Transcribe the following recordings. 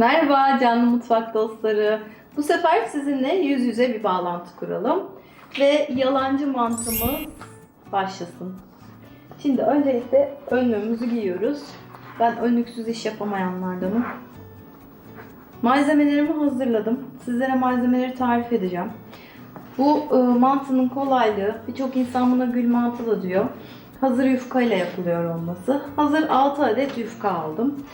Merhaba canlı mutfak dostları. Bu sefer sizinle yüz yüze bir bağlantı kuralım. Ve yalancı mantımız başlasın. Şimdi öncelikle önlüğümüzü giyiyoruz. Ben önlüksüz iş yapamayanlardanım. Malzemelerimi hazırladım. Sizlere malzemeleri tarif edeceğim. Bu e, mantının kolaylığı, birçok insan buna gül mantı da diyor. Hazır yufka ile yapılıyor olması. Hazır 6 adet yufka aldım.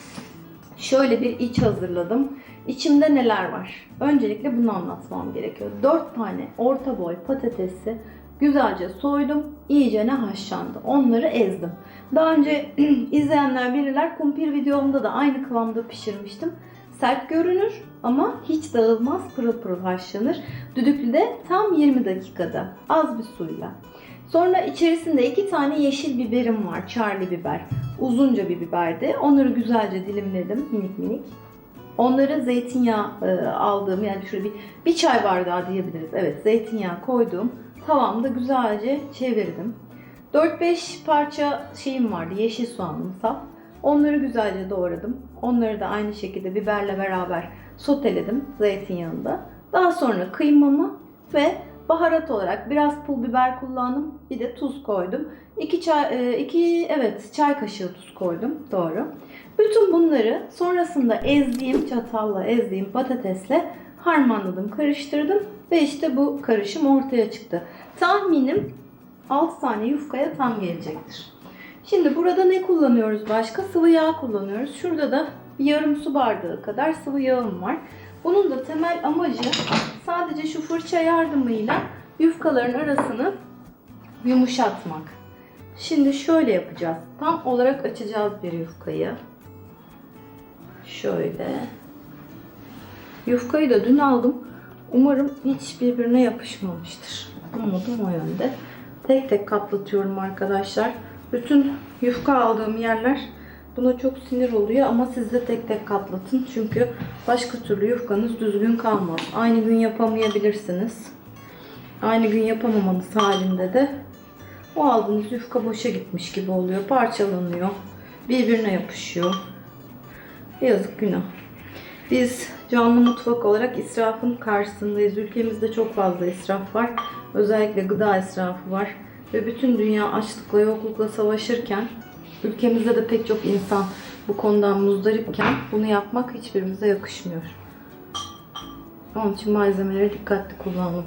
Şöyle bir iç hazırladım. İçimde neler var? Öncelikle bunu anlatmam gerekiyor. 4 tane orta boy patatesi güzelce soydum. İyicene haşlandı. Onları ezdim. Daha önce izleyenler bilirler kumpir videomda da aynı kıvamda pişirmiştim. Sert görünür ama hiç dağılmaz pırıl pırıl haşlanır. Düdüklüde tam 20 dakikada az bir suyla. Sonra içerisinde iki tane yeşil biberim var. Charlie biber. Uzunca bir biberdi. Onları güzelce dilimledim minik minik. Onları zeytinyağı e, aldığım yani şöyle bir, bir çay bardağı diyebiliriz. Evet zeytinyağı koydum. Tavamda güzelce çevirdim. 4-5 parça şeyim vardı. Yeşil soğanım saf. Onları güzelce doğradım. Onları da aynı şekilde biberle beraber soteledim zeytinyağında. Daha sonra kıymamı ve baharat olarak biraz pul biber kullandım. Bir de tuz koydum. 2 çay, 2 evet çay kaşığı tuz koydum. Doğru. Bütün bunları sonrasında ezdiğim çatalla ezdiğim patatesle harmanladım, karıştırdım ve işte bu karışım ortaya çıktı. Tahminim 6 tane yufkaya tam gelecektir. Şimdi burada ne kullanıyoruz başka? Sıvı yağ kullanıyoruz. Şurada da bir yarım su bardağı kadar sıvı yağım var. Bunun da temel amacı sadece şu fırça yardımıyla yufkaların arasını yumuşatmak. Şimdi şöyle yapacağız. Tam olarak açacağız bir yufkayı. Şöyle. Yufkayı da dün aldım. Umarım hiç birbirine yapışmamıştır. Umudum o yönde. Tek tek katlatıyorum arkadaşlar. Bütün yufka aldığım yerler buna çok sinir oluyor ama siz de tek tek katlatın. Çünkü başka türlü yufkanız düzgün kalmaz. Aynı gün yapamayabilirsiniz. Aynı gün yapamamanız halinde de o aldığınız yufka boşa gitmiş gibi oluyor. Parçalanıyor. Birbirine yapışıyor. Yazık günah. Biz canlı mutfak olarak israfın karşısındayız. Ülkemizde çok fazla israf var. Özellikle gıda israfı var. Ve bütün dünya açlıkla, yoklukla savaşırken ülkemizde de pek çok insan bu konudan muzdaripken bunu yapmak hiçbirimize yakışmıyor. Onun için malzemeleri dikkatli kullanalım.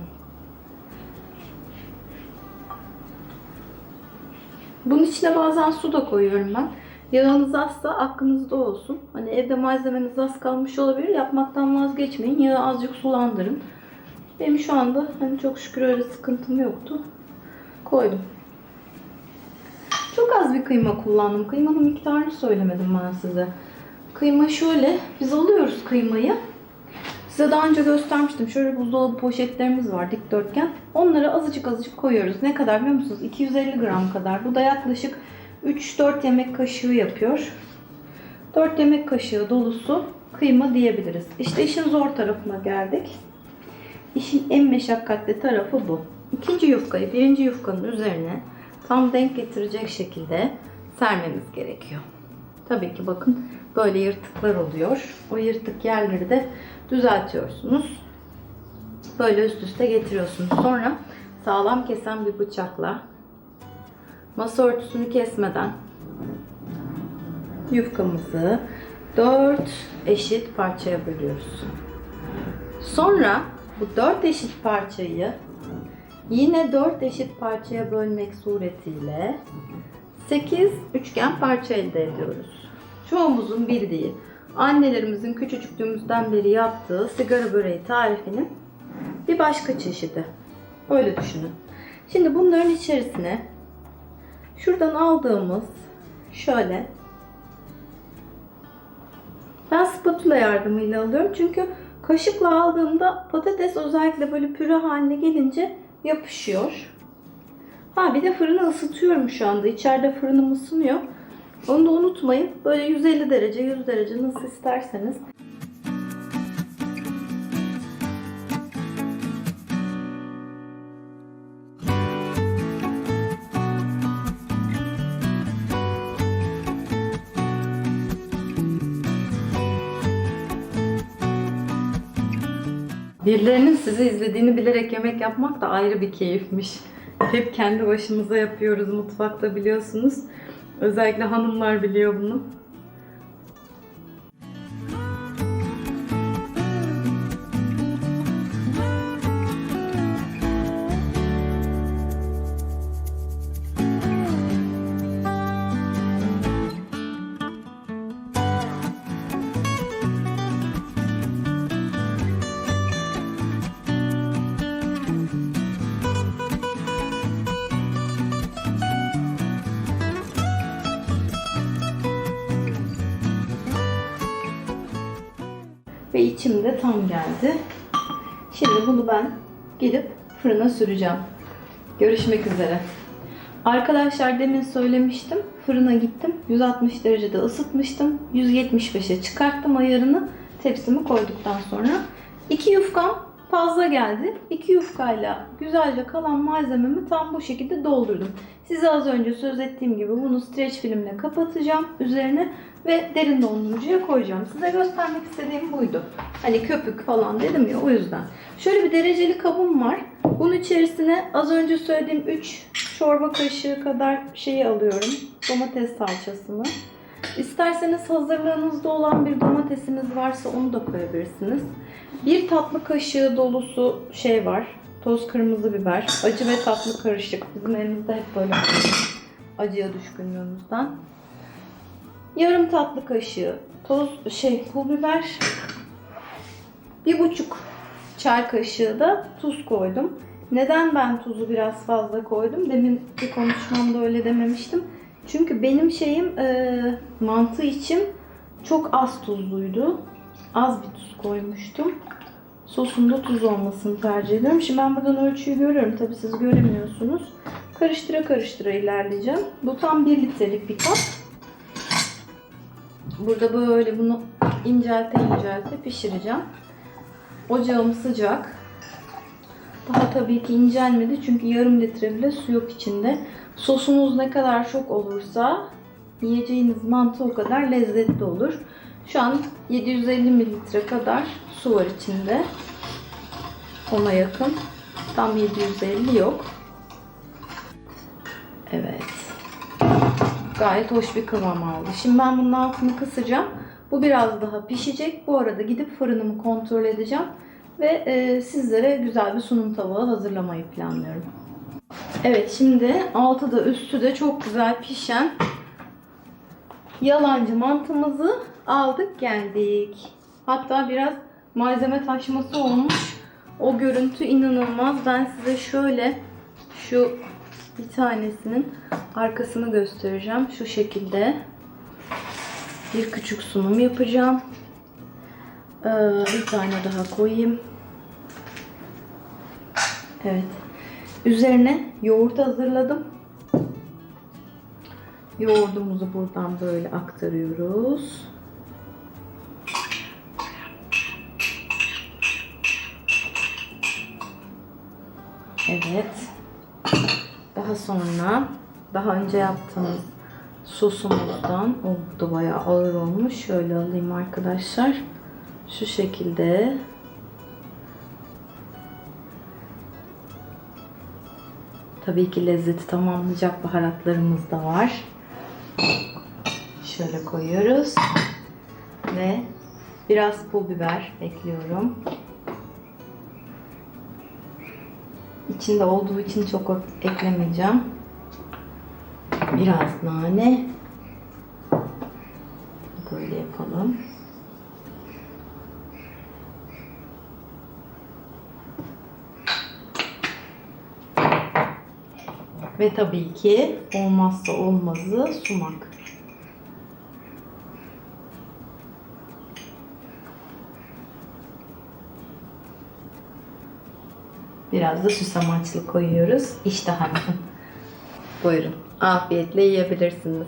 Bunun içine bazen su da koyuyorum ben. Yağınız azsa aklınızda olsun. Hani evde malzemeniz az kalmış olabilir. Yapmaktan vazgeçmeyin. Yağı azıcık sulandırın. Benim şu anda hani çok şükür öyle sıkıntım yoktu. Koydum. Çok az bir kıyma kullandım. Kıymanın miktarını söylemedim ben size. Kıyma şöyle. Biz alıyoruz kıymayı. Size daha önce göstermiştim. Şöyle buzdolabı poşetlerimiz var dikdörtgen. Onları azıcık azıcık koyuyoruz. Ne kadar biliyor musunuz? 250 gram kadar. Bu da yaklaşık 3-4 yemek kaşığı yapıyor. 4 yemek kaşığı dolusu kıyma diyebiliriz. İşte işin zor tarafına geldik. İşin en meşakkatli tarafı bu. İkinci yufkayı birinci yufkanın üzerine tam denk getirecek şekilde sermemiz gerekiyor. Tabii ki bakın böyle yırtıklar oluyor. O yırtık yerleri de düzeltiyorsunuz. Böyle üst üste getiriyorsunuz. Sonra sağlam kesen bir bıçakla masa örtüsünü kesmeden yufkamızı 4 eşit parçaya bölüyoruz. Sonra bu 4 eşit parçayı yine 4 eşit parçaya bölmek suretiyle 8 üçgen parça elde ediyoruz. Çoğumuzun bildiği, annelerimizin küçücüklüğümüzden beri yaptığı sigara böreği tarifinin bir başka çeşidi. Öyle düşünün. Şimdi bunların içerisine şuradan aldığımız şöyle ben spatula yardımıyla alıyorum çünkü kaşıkla aldığımda patates özellikle böyle püre haline gelince yapışıyor. Ha bir de fırını ısıtıyorum şu anda. İçeride fırınım ısınıyor. Onu da unutmayın. Böyle 150 derece, 100 derece nasıl isterseniz. Birilerinin sizi izlediğini bilerek yemek yapmak da ayrı bir keyifmiş. Hep kendi başımıza yapıyoruz mutfakta biliyorsunuz. Özellikle hanımlar biliyor bunu. Ve içim de tam geldi. Şimdi bunu ben gidip fırına süreceğim. Görüşmek üzere. Arkadaşlar demin söylemiştim. Fırına gittim. 160 derecede ısıtmıştım. 175'e çıkarttım ayarını. Tepsimi koyduktan sonra. 2 yufkam fazla geldi. 2 yufkayla güzelce kalan malzememi tam bu şekilde doldurdum. Size az önce söz ettiğim gibi bunu streç filmle kapatacağım üzerine ve derin dondurucuya koyacağım. Size göstermek istediğim buydu. Hani köpük falan dedim ya o yüzden. Şöyle bir dereceli kabım var. Bunun içerisine az önce söylediğim 3 çorba kaşığı kadar şeyi alıyorum. Domates salçasını. İsterseniz hazırlığınızda olan bir domatesiniz varsa onu da koyabilirsiniz. Bir tatlı kaşığı dolusu şey var. Toz kırmızı biber. Acı ve tatlı karışık. Bizim elimizde hep böyle. Acıya düşkünlüğümüzden. Yarım tatlı kaşığı toz şey pul biber. Bir buçuk çay kaşığı da tuz koydum. Neden ben tuzu biraz fazla koydum? Demin bir konuşmamda öyle dememiştim. Çünkü benim şeyim e, mantı için çok az tuzluydu. Az bir tuz koymuştum. Sosunda tuz olmasını tercih ediyorum. Şimdi ben buradan ölçüyü görüyorum. Tabi siz göremiyorsunuz. Karıştıra karıştıra ilerleyeceğim. Bu tam 1 litrelik bir kap. Burada böyle bunu incelte incelte pişireceğim. Ocağım sıcak. Daha tabii ki incelmedi çünkü yarım litre bile su yok içinde. Sosunuz ne kadar çok olursa yiyeceğiniz mantı o kadar lezzetli olur. Şu an 750 mililitre kadar su var içinde. Ona yakın. Tam 750 yok. Evet. Gayet hoş bir kıvam aldı. Şimdi ben bunun altını kısacağım. Bu biraz daha pişecek. Bu arada gidip fırınımı kontrol edeceğim. Ve e, sizlere güzel bir sunum tabağı hazırlamayı planlıyorum. Evet şimdi altı da üstü de çok güzel pişen yalancı mantımızı aldık geldik. Hatta biraz malzeme taşması olmuş. O görüntü inanılmaz. Ben size şöyle şu bir tanesinin arkasını göstereceğim. Şu şekilde bir küçük sunum yapacağım. Ee, bir tane daha koyayım. Evet. Üzerine yoğurt hazırladım. Yoğurdumuzu buradan böyle aktarıyoruz. Evet. Daha sonra daha önce yaptığımız sosumuzdan o da bayağı ağır olmuş. Şöyle alayım arkadaşlar. Şu şekilde Tabii ki lezzeti tamamlayacak baharatlarımız da var. Şöyle koyuyoruz. Ve biraz pul biber ekliyorum. İçinde olduğu için çok eklemeyeceğim. Biraz nane. Böyle yapalım. Ve tabii ki olmazsa olmazı sumak. Biraz da süs koyuyoruz. İşte hanım. Buyurun. Afiyetle yiyebilirsiniz.